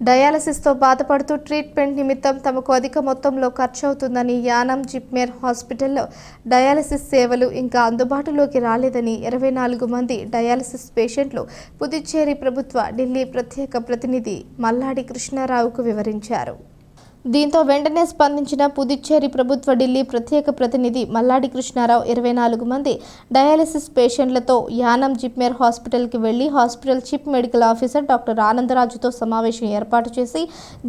డయాలసిస్తో బాధపడుతూ ట్రీట్మెంట్ నిమిత్తం తమకు అధిక మొత్తంలో ఖర్చు అవుతుందని యానం జిప్మేర్ హాస్పిటల్లో డయాలసిస్ సేవలు ఇంకా అందుబాటులోకి రాలేదని ఇరవై నాలుగు మంది డయాలసిస్ పేషెంట్లు పుదుచ్చేరి ప్రభుత్వ ఢిల్లీ ప్రత్యేక ప్రతినిధి మల్లాడి కృష్ణారావుకు వివరించారు. దీంతో వెంటనే స్పందించిన పుదుచ్చేరి ప్రభుత్వ ఢిల్లీ ప్రత్యేక ప్రతినిధి మల్లాడి కృష్ణారావు ఇరవై నాలుగు మంది డయాలసిస్ పేషెంట్లతో యానం జిప్మేర్ హాస్పిటల్కి వెళ్ళి hospital chief medical officer doctor ఆనందరాజుతో సమావేశం ఏర్పాటు చేసి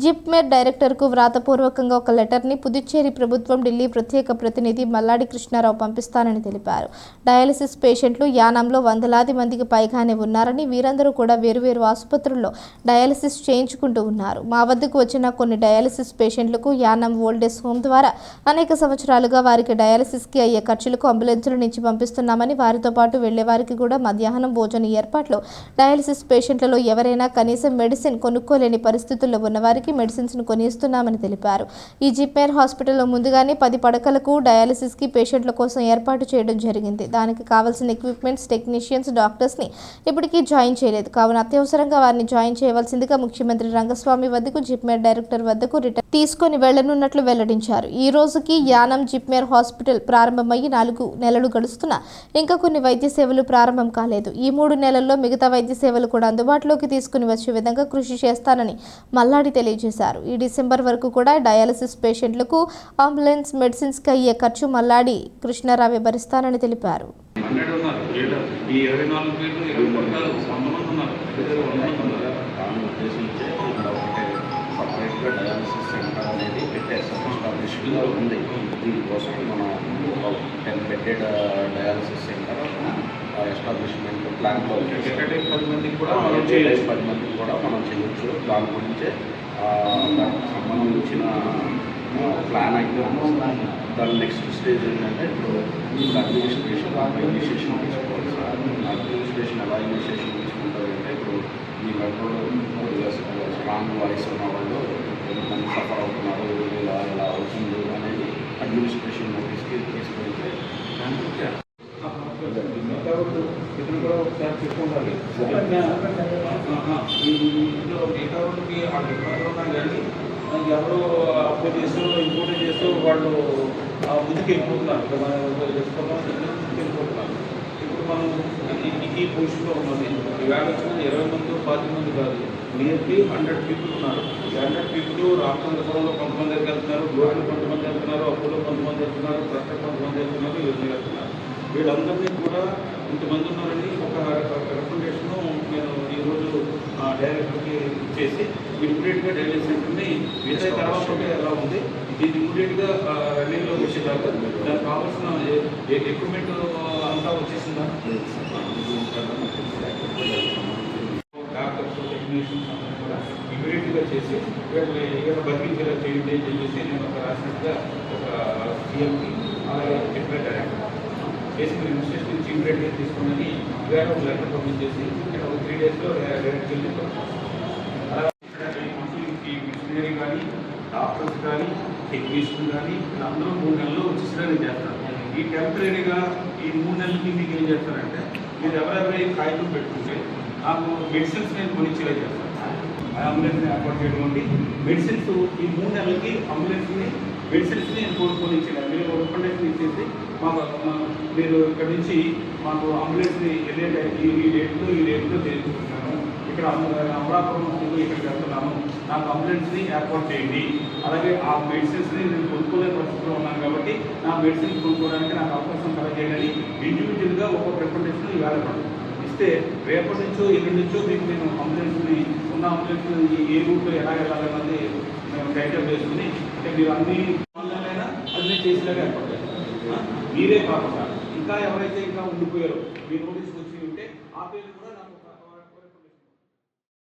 జిప్మేర్ డైరెక్టర్కు వ్రాతపూర్వకంగా ఒక లెటర్ని పుదుచ్చేరి ప్రభుత్వం ఢిల్లీ ప్రత్యేక ప్రతినిధి మల్లాడి కృష్ణారావు పంపిస్తానని తెలిపారు. డయాలసిస్ పేషెంట్లు యానంలో వందలాది మందికి పైగానే ఉన్నారని వీరందరూ కూడా వేరువేరు ఆసుపత్రుల్లో డయాలసిస్ చేయించుకుంటూ ఉన్నారు. మా వద్దకు వచ్చిన కొన్ని డయాలసిస్ పేషెంట్లకు యానం ఓల్డేజ్ హోమ్ ద్వారా అనేక సంవత్సరాలుగా వారికి డయాలసిస్కి అయ్యే ఖర్చులకు అంబులెన్సుల నుంచి పంపిస్తున్నామని వారితో పాటు వెళ్ళే వారికి కూడా మధ్యాహ్నం భోజన ఏర్పాట్లు డయాలసిస్ పేషెంట్లలో ఎవరైనా కనీసం మెడిసిన్ కొనుక్కోలేని పరిస్థితుల్లో ఉన్నవారికి మెడిసిన్స్ను కొనిస్తున్నామని తెలిపారు. ఈ జిప్మేర్ హాస్పిటల్లో ముందుగానే పది పడకలకు డయాలసిస్కి పేషెంట్ల కోసం ఏర్పాటు చేయడం జరిగింది. దానికి కావాల్సిన ఎక్విప్మెంట్స్ టెక్నీషియన్స్ డాక్టర్స్ని ఇప్పటికీ జాయిన్ చేయలేదు. కావున అత్యవసరంగా వారిని జాయిన్ చేయవలసిందిగా ముఖ్యమంత్రి రంగస్వామి వద్దకు జిప్మేర్ డైరెక్టర్ వద్దకు రిటర్న్ తీసుకొని వెళ్ళనున్నట్లు వెల్లడించారు. ఈ రోజుకి యానం జిప్మేర్ హాస్పిటల్ ప్రారంభమయ్యి నాలుగు నెలలు గడుస్తున్నా ఇంకా కొన్ని వైద్య సేవలు ప్రారంభం కాలేదు. ఈ మూడు నెలల్లో మిగతా వైద్య సేవలు కూడా అందుబాటులోకి తీసుకుని వచ్చే విధంగా కృషి చేస్తానని మల్లాడి తెలియజేశారు. ఈ డిసెంబర్ వరకు కూడా డయాలసిస్ పేషెంట్లకు అంబులెన్స్ మెడిసిన్స్కి అయ్యే ఖర్చు మల్లాడి కృష్ణారావే భరిస్తానని తెలిపారు. ఉన్నారు. సపరేట్గా డయాలసిస్ సెంటర్ అనేది పెట్టారు. ఎస్టాబ్లిష్మెంట్ ఉంది. దీనికోసం మనం ten bedded dialysis centre establishment ప్లాన్లో పది మందికి కూడా మనం చేయొచ్చు. పది మందికి కూడా మనం చేయొచ్చు. దాని గురించే దానికి సంబంధించిన ప్లాన్ అయితే. దాని నెక్స్ట్ స్టేజ్ ఏంటంటే ఇప్పుడు అడ్మినిస్ట్రేషన్ ఇనిషియేషన్ తీసుకోవాలి సార్. అడ్మినిస్ట్రేషన్ ఎలా ఇనిషియేషన్ తీసుకుంటారంటే ఇప్పుడు ఈ మెట్రోలో స్ట్రాంగ్ వాయిస్ ఉన్న అడ్మినిస్ట్రేషన్ నోటీస్కి తీసుకెళ్తే ఇతను కూడా ఒకసారి ఇంట్లో మిగతా వాళ్ళకి ఆ ఇబ్బందులు ఉన్నా కానీ ఎవరో అప్పు చేస్తూ ఇంకోటి చేస్తూ వాళ్ళు ఆ ముందుకు వెళ్ళిపోతున్నారు వెళ్ళిపోతున్నారు ఇప్పుడు మనం ఈ- ఈ పొజిషన్లో ఉన్నది ఈవేళ వచ్చిన ఇరవై మంది పది మంది కాదు. నియర్లీ హండ్రెడ్ పీపుల్ ఉన్నారు. ఈ హండ్రెడ్ పీపుల్ రామచంద్రపురంలో కొంతమంది దగ్గరికి వెళ్తున్నారు గోడలు కొంతమంది వెళ్తున్నారు అప్పులో కొంతమంది వెళ్తున్నారు ప్రక్క కొంతమంది వెళ్తున్నారు ఇవన్నీ వెళ్తున్నారు. వీళ్ళందరినీ కూడా ఇంతమంది ఉన్నారని ఒక రికమెండేషన్ నేను ఈరోజు డైరెక్టర్కి ఇచ్చేసి ఇమ్మీడియట్గా డైలీ సెంటర్ని మిగతా తర్వాత ఎలా ఉంది ఇది ఇమ్మీడియట్గా రన్నింగ్లోకి వచ్చేదాకా దానికి కావాల్సిన ఎక్విప్మెంట్ అంతా వచ్చేసిందా? ఎగ్జామినేషన్ టెక్నీషియన్స్ కూడా ఇమీడియట్గా చేసి వీళ్ళని ఏదైనా బతికించేలా చేయండి అని చెప్పేసి నేను ఒక రాసినట్టుగా ఒక సీఎంకి అలాగే చెప్పిన డైరెక్టర్ చేసి మీరు ఇన్స్టిట్యూషన్ నుంచి ఇమీడియట్గా తీసుకోమని ఇవాళ ఒక లెటర్ పంపించేసి నేను ఒక త్రీ డేస్లో డైరెక్ట్ వెళ్ళి అలాగే మిషనరీ కానీ డాక్టర్స్ కానీ టెక్నీషియన్ కానీ అందరూ మూడు నెలలు ఉచితంగా చేస్తారు. ఈ టెంపరీగా ఈ మూడు నెలలకి మీకు ఏం చేస్తారంటే మీరు ఎవరెవరి కాగితం పెట్టుకుంటే నాకు మెడిసిన్స్ నేను కొనిచ్చేలా చేస్తాను ఆ అంబులెన్స్ని ఏర్పాటు చేయడం వంటి మెడిసిన్స్ ఈ మూడు నెలలకి అంబులెన్స్ని మెడిసిన్స్ని నేను కొనుక్కొని ఇచ్చేలా మీరు రికమెండేషన్ ఇచ్చేసి మాకు మా- మీరు ఇక్కడ నుంచి మాకు అంబులెన్స్ని వెళ్ళే టైం ఈ ఈ డేట్లో ఈ డేట్లో తెలుసుకుంటున్నాను ఇక్కడ అమరాపురం ఇక్కడ ఇక్కడికి వెళ్తున్నాను నాకు అంబులెన్స్ని ఏర్పాటు చేయండి. అలాగే ఆ మెడిసిన్స్ని నేను కొనుక్కోలే పరిస్థితిలో ఉన్నాను కాబట్టి నా మెడిసిన్స్ కొనుక్కోవడానికి నాకు అవకాశం కలగజేయాలని ఇండివిజువల్గా ఒక్కొక్క రికమెండేషన్ ఇవాళ ఇస్తే రేపటి నుంచో ఎల్లుండి నుంచో మీకు నేను అంబులెన్స్ని ఉన్న అంబులెన్స్ ఏ రూట్లో ఎలా వెళ్ళాలన్నది మేము టైటప్ చేసుకుని అంటే మీరు అన్ని పనులైనా అన్ని చేసేలాగా ఏర్పాటు మీరే కాకుండా ఇంకా ఎవరైతే ఇంకా ఉండిపోయారో మీ నోటీస్కి వచ్చి ఉంటే ఆ పేరు కూడా నాకు